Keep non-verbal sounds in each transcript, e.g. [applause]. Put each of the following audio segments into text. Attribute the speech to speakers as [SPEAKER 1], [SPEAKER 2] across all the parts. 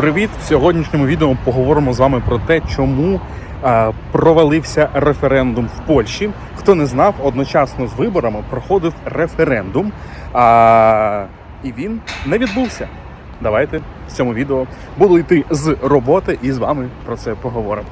[SPEAKER 1] Привіт! В сьогоднішньому відео поговоримо з вами про те, чому е, провалився референдум в Польщі. Хто не знав, одночасно з виборами проходив референдум, а, і він не відбувся. Давайте в цьому відео буду йти з роботи і з вами про це поговоримо.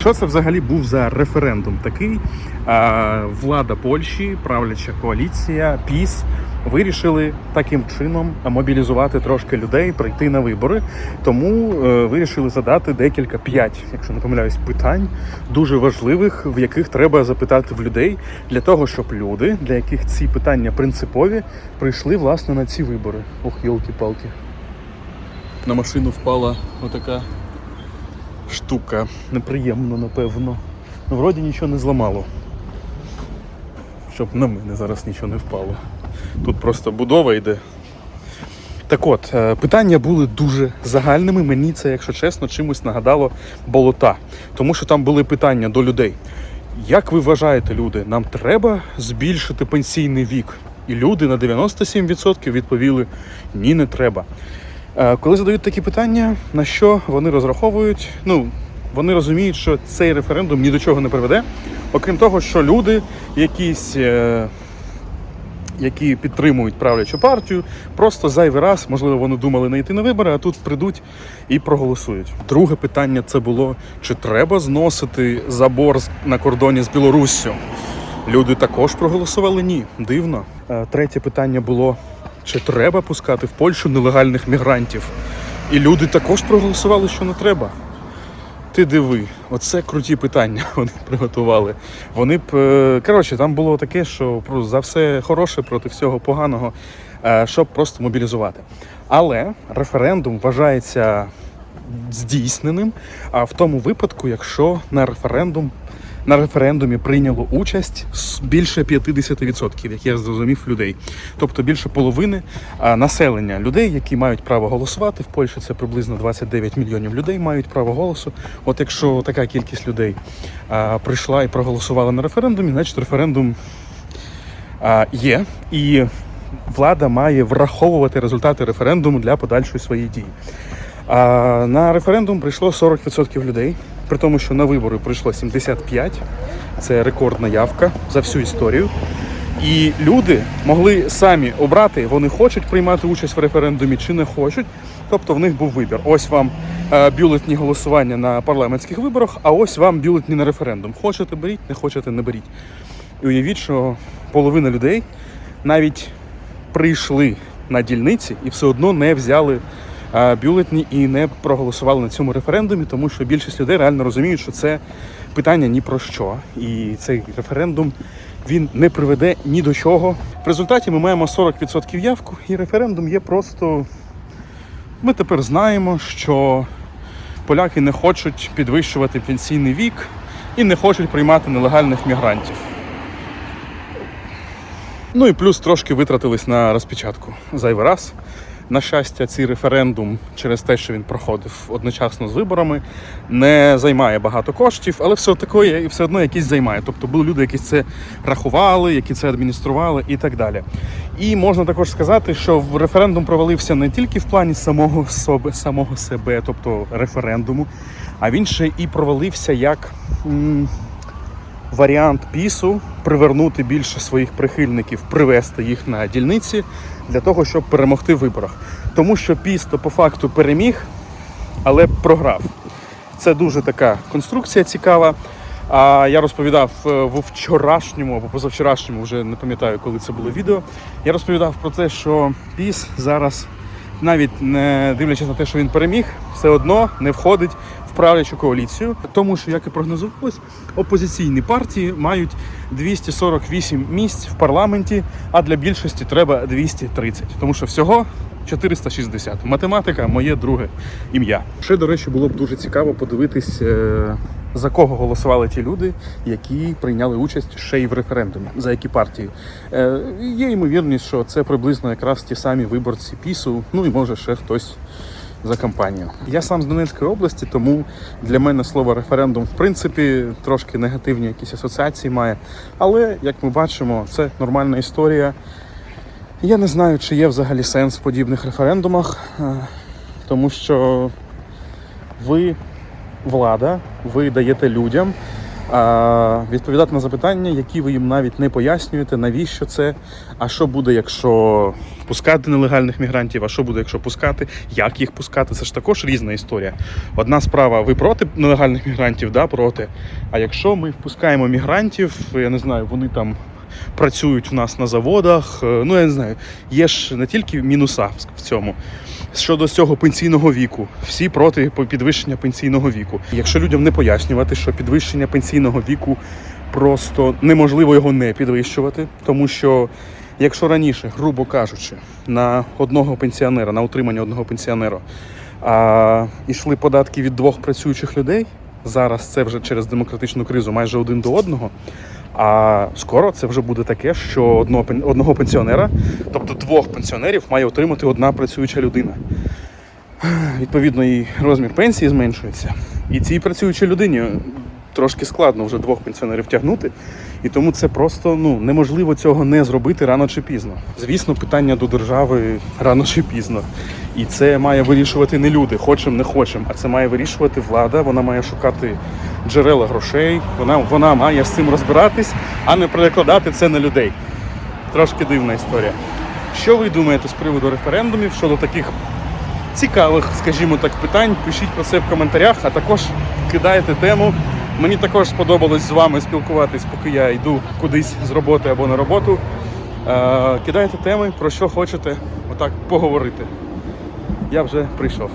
[SPEAKER 1] Що це взагалі був за референдум такий? А, влада Польщі, правляча коаліція, ПІС вирішили таким чином мобілізувати трошки людей, прийти на вибори. Тому е, вирішили задати декілька п'ять, якщо не помиляюсь, питань дуже важливих, в яких треба запитати в людей для того, щоб люди, для яких ці питання принципові, прийшли власне на ці вибори. Ох, йолки-палки. На машину впала отака штука. Неприємно, напевно. Вроді нічого не зламало. Щоб на мене зараз нічого не впало. Тут просто будова йде. Так от, е, питання були дуже загальними. Мені це, якщо чесно, чимось нагадало болота. Тому що там були питання до людей. Як ви вважаєте, люди, нам треба збільшити пенсійний вік? І люди на 97% відповіли: ні, не треба. Е, Коли задають такі питання, на що вони розраховують? Ну, вони розуміють, що цей референдум ні до чого не приведе, окрім того, що люди, якісь, е, які підтримують правлячу партію, просто зайвий раз, можливо, вони думали не йти на вибори, а тут прийдуть і проголосують. Друге питання це було: чи треба зносити забор на кордоні з Білоруссю? Люди також проголосували ні. Дивно. Е, Третє питання було: чи треба пускати в Польщу нелегальних мігрантів? І люди також проголосували, що не треба. Ти диви, оце круті питання [laughs] вони приготували. Вони б е, коротше, там було таке, що за все хороше проти всього поганого, е, щоб просто мобілізувати. Але референдум вважається здійсненим а в тому випадку, якщо на референдум на референдумі прийняло участь більше 50%, як я зрозумів, людей. Тобто більше половини населення людей, які мають право голосувати. В Польщі це приблизно 29 мільйонів людей мають право голосу. От якщо така кількість людей прийшла і проголосувала на референдумі, значить референдум є. І влада має враховувати результати референдуму для подальшої своєї дії. А на референдум прийшло 40% людей, при тому, що на вибори прийшло 75%. Це рекордна явка за всю історію. І люди могли самі обрати, вони хочуть приймати участь в референдумі чи не хочуть. Тобто в них був вибір. Ось вам е, бюлетні голосування на парламентських виборах, а ось вам бюлетні на референдум. Хочете беріть, не хочете не беріть. І уявіть, що половина людей навіть прийшли на дільниці і все одно не взяли бюлетні і не проголосували на цьому референдумі, тому що більшість людей реально розуміють, що це питання ні про що. І цей референдум він не приведе ні до чого. В результаті ми маємо 40% явку, і референдум є просто. Ми тепер знаємо, що поляки не хочуть підвищувати пенсійний вік і не хочуть приймати нелегальних мігрантів. Ну і плюс трошки витратились на розпечатку зайвий раз. На щастя, цей референдум через те, що він проходив одночасно з виборами, не займає багато коштів, але все таке і все одно якісь займає. Тобто були люди, які це рахували, які це адміністрували і так далі. І можна також сказати, що референдум провалився не тільки в плані самого себе, самого себе, тобто референдуму, а він ще і провалився як. Варіант пісу привернути більше своїх прихильників, привести їх на дільниці для того, щоб перемогти в виборах. Тому що піс то по факту переміг, але програв. Це дуже така конструкція цікава. А я розповідав е, в вчорашньому або позавчорашньому, вже не пам'ятаю, коли це було відео. Я розповідав про те, що піс зараз, навіть не дивлячись на те, що він переміг, все одно не входить в правлячу коаліцію, тому що, як і прогнозувалось, опозиційні партії мають 248 місць в парламенті, а для більшості треба 230. Тому що всього 460. Математика моє друге ім'я. Ще, до речі, було б дуже цікаво подивитись, е, за кого голосували ті люди, які прийняли участь ще й в референдумі, за які партії. Е, Є ймовірність, що це приблизно якраз ті самі виборці пісу, ну і може ще хтось за кампанію. Я сам з Донецької області, тому для мене слово референдум в принципі трошки негативні якісь асоціації має. Але як ми бачимо, це нормальна історія. Я не знаю, чи є взагалі сенс в подібних референдумах. Е, Тому що ви влада, ви даєте людям відповідати на запитання, які ви їм навіть не пояснюєте, навіщо це, а що буде, якщо пускати нелегальних мігрантів, а що буде, якщо пускати, як їх пускати. Це ж також різна історія. Одна справа, ви проти нелегальних мігрантів, да, проти. А якщо ми впускаємо мігрантів, я не знаю, вони там. Працюють в нас на заводах, е, ну я не знаю, є ж не тільки мінуса в цьому. Щодо цього пенсійного віку, всі проти підвищення пенсійного віку. Якщо людям не пояснювати, що підвищення пенсійного віку просто неможливо його не підвищувати, тому що якщо раніше, грубо кажучи, на одного пенсіонера, на утримання одного пенсіонера а, йшли податки від двох працюючих людей, зараз це вже через демократичну кризу майже один до одного. А скоро це вже буде таке, що одного, одного пенсіонера, тобто двох пенсіонерів, має отримати одна працююча людина. Відповідно, і розмір пенсії зменшується. І цій працюючій людині трошки складно вже двох пенсіонерів тягнути. І тому це просто ну, неможливо цього не зробити рано чи пізно. Звісно, питання до держави рано чи пізно. І це має вирішувати не люди, хочемо, не хочемо, а це має вирішувати влада. Вона має шукати джерела грошей, вона, вона має з цим розбиратись, а не перекладати це на людей. Трошки дивна історія. Що ви думаєте з приводу референдумів щодо таких цікавих, скажімо так, питань? Пишіть про це в коментарях, а також кидайте тему. Мені також сподобалось з вами спілкуватись, поки я йду кудись з роботи або на роботу. Е, кидайте теми, про що хочете, отак поговорити. Я вже прийшов.